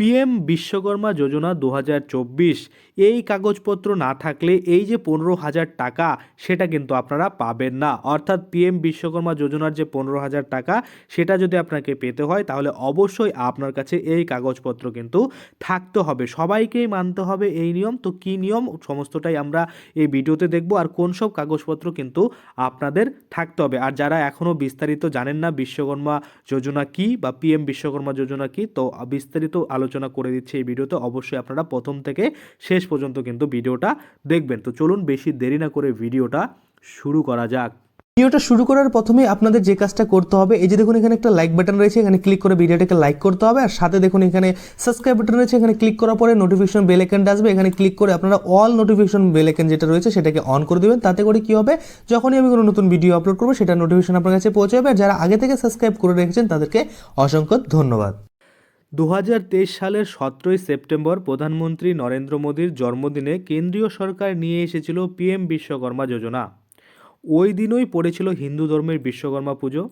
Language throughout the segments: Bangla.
পিএম বিশ্বকর্মা যোজনা দু হাজার চব্বিশ, এই কাগজপত্র না থাকলে এই যে পনেরো হাজার টাকা, সেটা কিন্তু আপনারা পাবেন না। অর্থাৎ পিএম বিশ্বকর্মা যোজনার যে পনেরো হাজার টাকা, সেটা যদি আপনাকে পেতে হয়, তাহলে অবশ্যই আপনার কাছে এই কাগজপত্র কিন্তু থাকতে হবে। সবাইকেই মানতে হবে এই নিয়ম। তো কী নিয়ম? সমস্তটাই আমরা এই ভিডিওতে দেখব আর কোন সব কাগজপত্র কিন্তু আপনাদের থাকতে হবে। আর যারা এখনও বিস্তারিত জানেন না বিশ্বকর্মা যোজনা কি বা পিএম বিশ্বকর্মা যোজনা কি, তো বিস্তারিত আলোচনা করে দিচ্ছি এই ভিডিওতে, অবশ্যই আপনারা প্রথম থেকে শেষ পর্যন্ত কিন্তু ভিডিওটা দেখবেন। তো চলুন বেশি দেরি না করে ভিডিওটা শুরু করা যাক। ভিডিওটা শুরু করার প্রথমে আপনাদের যে কাজটা করতে হবে, এই যে দেখুন এখানে একটা লাইক বাটন রয়েছে, এখানে ক্লিক করে ভিডিওটাকে লাইক করতে হবে, আর সাথে দেখুন এখানে সাবস্ক্রাইব বাটন রয়েছে, এখানে ক্লিক করার পরে নোটিফিকেশন বেল আইকনটা আসবে, এখানে ক্লিক করে আপনারা অল নোটিফিকেশন বেল আইকন যেটা রয়েছে সেটাকে অন করে দেবেন, তাতে করে কি হবে, যখনই আমি কোনো নতুন ভিডিও আপলোড করব, সেটা নোটিফিকেশন আপনার কাছে পৌঁছে যাবে আর যারা আগে থেকে সাবস্ক্রাইব করে রেখেছেন তাদেরকে অসংখ্য ধন্যবাদ। দু হাজার তেইশ সালের সতেরোই সেপ্টেম্বর প্রধানমন্ত্রী নরেন্দ্র মোদীর জন্মদিনে কেন্দ্রীয় সরকার নিয়ে এসেছিল পিএম বিশ্বকর্মা যোজনা। ওই দিনই পড়েছিল হিন্দু ধর্মের বিশ্বকর্মা পুজো।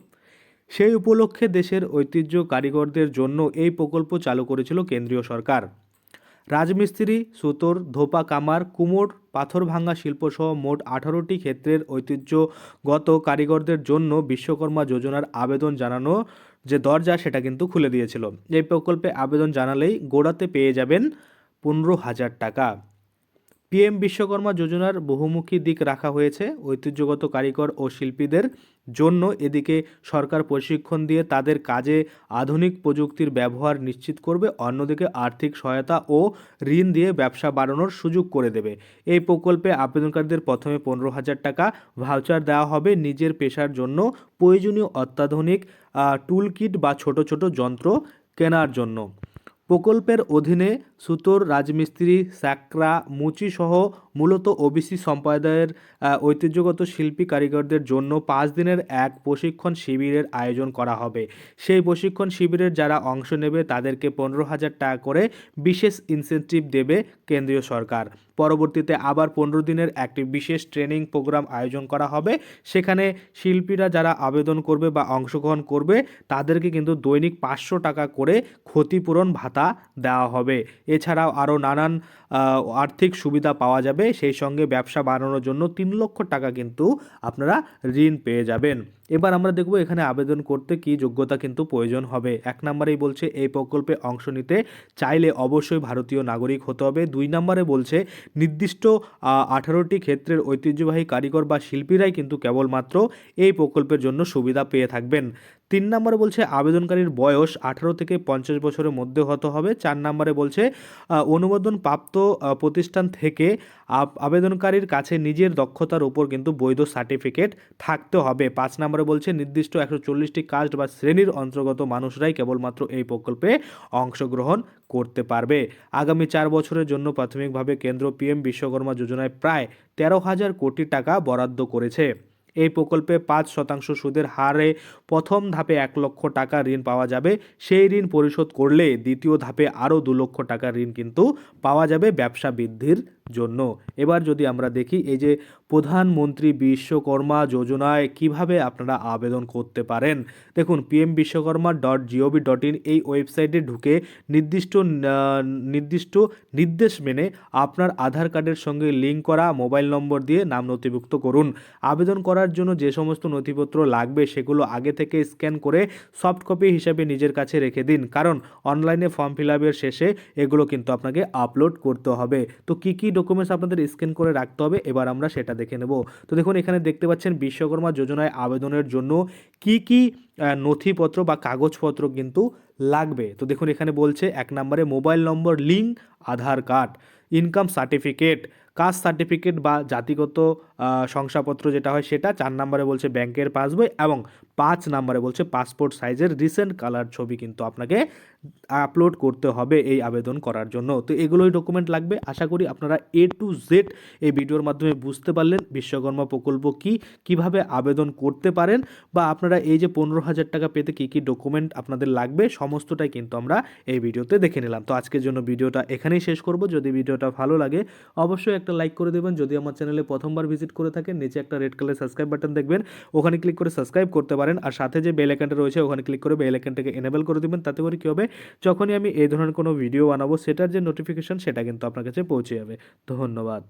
সেই উপলক্ষে দেশের ঐতিহ্য কারিগরদের জন্য এই প্রকল্প চালু করেছিল কেন্দ্রীয় সরকার। রাজমিস্ত্রি, সুতোর, ধোপা কামার, কুমোর, পাথর ভাঙা শিল্পসহ মোট আঠারোটি ক্ষেত্রের ঐতিহ্যগত কারিগরদের জন্য বিশ্বকর্মা যোজনার আবেদন জানানো যে দরজা সেটা কিন্তু খুলে দিয়েছিল। এই প্রকল্পে আবেদন জানালেই গোড়াতে পেয়ে যাবেন পনেরো হাজার টাকা। পিএম বিশ্বকর্মা যোজনার বহুমুখী দিক রাখা হয়েছে। ঐতিহ্যগত কারিগর ও শিল্পীদের জন্য এদিকে সরকার প্রশিক্ষণ দিয়ে তাদের কাজে আধুনিক প্রযুক্তির ব্যবহার নিশ্চিত করবে, অন্যদিকে আর্থিক সহায়তা ও ঋণ দিয়ে ব্যবসা বাড়ানোর সুযোগ করে দেবে। এই প্রকল্পে আবেদনকারীদের প্রথমে পনেরো হাজার টাকা ভাউচার দেওয়া হবে। নিজের পেশার জন্য প্রয়োজনীয় অত্যাধুনিক টুল কিট বা ছোট ছোট যন্ত্র কেনার জন্য। প্রকল্পের অধীনে সুতোর রাজমিস্ত্রি, স্যাকরা মুচি সহ মূলত ওবিসি সম্প্রদায়ের ঐতিহ্যগত শিল্পী কারিগরদের জন্য পাঁচ দিনের এক প্রশিক্ষণ শিবিরের আয়োজন করা হবে। সেই প্রশিক্ষণ শিবিরের যারা অংশ নেবে তাদেরকে পনেরো হাজার টাকা করে বিশেষ ইনসেনটিভ দেবে কেন্দ্রীয় সরকার। পরবর্তীতে আবার পনেরো দিনের একটি বিশেষ ট্রেনিং প্রোগ্রাম আয়োজন করা হবে। সেখানে শিল্পীরা যারা আবেদন করবে বা অংশগ্রহণ করবে তাদেরকে কিন্তু দৈনিক পাঁচশো টাকা করে ক্ষতিপূরণ ভাতা দেওয়া হবে। এছাড়াও আরও নানান আর্থিক সুবিধা পাওয়া যাবে। সেই সঙ্গে ব্যবসা বাড়ানোর জন্য তিন লক্ষ টাকা কিন্তু আপনারা ঋণ পেয়ে যাবেন। এবার আমরা দেখব এখানে আবেদন করতে কি যোগ্যতা কিন্তু প্রয়োজন হবে। এক নম্বরেই বলছে, এই প্রকল্পে অংশ নিতে চাইলে অবশ্যই ভারতীয় নাগরিক হতে হবে। দুই নম্বরে বলছে, নির্দিষ্ট আঠারোটি ক্ষেত্রের ঐতিহ্যবাহী কারিগর বা শিল্পীরাই কিন্তু কেবলমাত্র এই প্রকল্পের জন্য সুবিধা পেয়ে থাকবেন। তিন নম্বরে বলছে, আবেদনকারীর বয়স আঠারো থেকে পঞ্চাশ বছরের মধ্যে হতে হবে। চার নম্বরে বলছে অনুমোদন প্রাপ্ত প্রতিষ্ঠান থেকে আবেদনকারীর কাছে নিজের দক্ষতার উপর কিন্তু বৈধ সার্টিফিকেট থাকতে হবে। পাঁচ নম্বরে বলছে, নির্দিষ্ট একশো চল্লিশটি কাস্ট বা শ্রেণির অন্তর্গত মানুষরাই কেবলমাত্র এই প্রকল্পে অংশগ্রহণ করতে পারবে। আগামী চার বছরের জন্য প্রাথমিকভাবে কেন্দ্র পিএম বিশ্বকর্মা যোজনায় প্রায় তেরো হাজার কোটি টাকা বরাদ্দ করেছে। এই প্রকল্পে পাঁচ শতাংশ সুদের হারে প্রথম ধাপে এক লক্ষ টাকা ঋণ পাওয়া যাবে। সেই ঋণ পরিশোধ করলে দ্বিতীয় ধাপে আরও দু লক্ষ টাকা ঋণ কিন্তু পাওয়া যাবে ব্যবসা বৃদ্ধির জন্য। এবার যদি আমরা দেখি এই যে প্রধানমন্ত্রী বিশ্বকর্মা যোজনায় কীভাবে আপনারা আবেদন করতে পারেন, দেখুন PM Vishwakarma dot G O V dot in এই ওয়েবসাইটে ঢুকে নির্দিষ্ট নির্দিষ্ট নির্দেশ মেনে আপনার আধার কার্ডের সঙ্গে লিঙ্ক করা, মোবাইল নম্বর দিয়ে নাম নথিভুক্ত করুন। আবেদন করার জন্য যে সমস্ত নথিপত্র লাগবে সেগুলো আগে থেকে স্ক্যান করে সফট কপি হিসাবে নিজের কাছে রেখে দিন। কারণ অনলাইনে ফর্ম ফিল আপের শেষে এগুলো কিন্তু আপনাকে আপলোড করতে হবে। তো কী কী ডকুমেন্টস আপনাদের স্ক্যান করে রাখতে হবে এবার আমরা সেটা দেখে নেব। তো দেখুন, এখানে দেখতে পাচ্ছেন বিশ্বকর্মা যোজনায় আবেদনের জন্য কি কি নথিপত্র বা কাগজপত্র কিন্তু লাগবে। তো দেখুন, এখানে বলছে এক নম্বরে mobile number, link, Aadhaar card, income certificate caste certificate বা জাতিগত শংসাপত্র যেটা হয় সেটা চার নম্বরে বলছে ব্যাংকের পাসবই এবং পাঁচ নম্বরে বলছে পাসপোর্ট সাইজের রিসেন্ট কালার ছবি কিন্তু আপনাকে আপলোড করতে হবে এই আবেদন করার জন্য। তো এগুলোই ডকুমেন্ট লাগবে। আশা করি আপনারা এ টু জেড এই ভিডিওর মাধ্যমে বুঝতে পারলেন বিশ্বকর্মা প্রকল্প কি, কীভাবে আবেদন করতে পারেন বা আপনারা এই যে পনেরো হাজার টাকা পেতে কী কী ডকুমেন্ট আপনাদের লাগবে, সমস্তটাই কিন্তু আমরা এই ভিডিওতে দেখে নিলাম। তো আজকের জন্য ভিডিওটা এখানেই শেষ করব। যদি ভিডিওটা ভালো লাগে, অবশ্যই একটা লাইক করে দেবেন। যদি আমার চ্যানেলে প্রথমবার ভিজিট করে থাকেন, নিচে একটা রেড কালার সাবস্ক্রাইব বাটন দেখবেন। ওখানে ক্লিক করে সাবস্ক্রাইব করতে পারেন। পারেন আর সাথে যে বেল আইকনটা রয়েছে ওখানে ক্লিক করে বেল আইকনটাকে এনেবল করে দেবেন, তাতে করে কী হবে? যখনই আমি এই ধরনের কোনো ভিডিও বানাবো, সেটার যে নোটিফিকেশন সেটা কিন্তু আপনার কাছে পৌঁছে যাবে। ধন্যবাদ।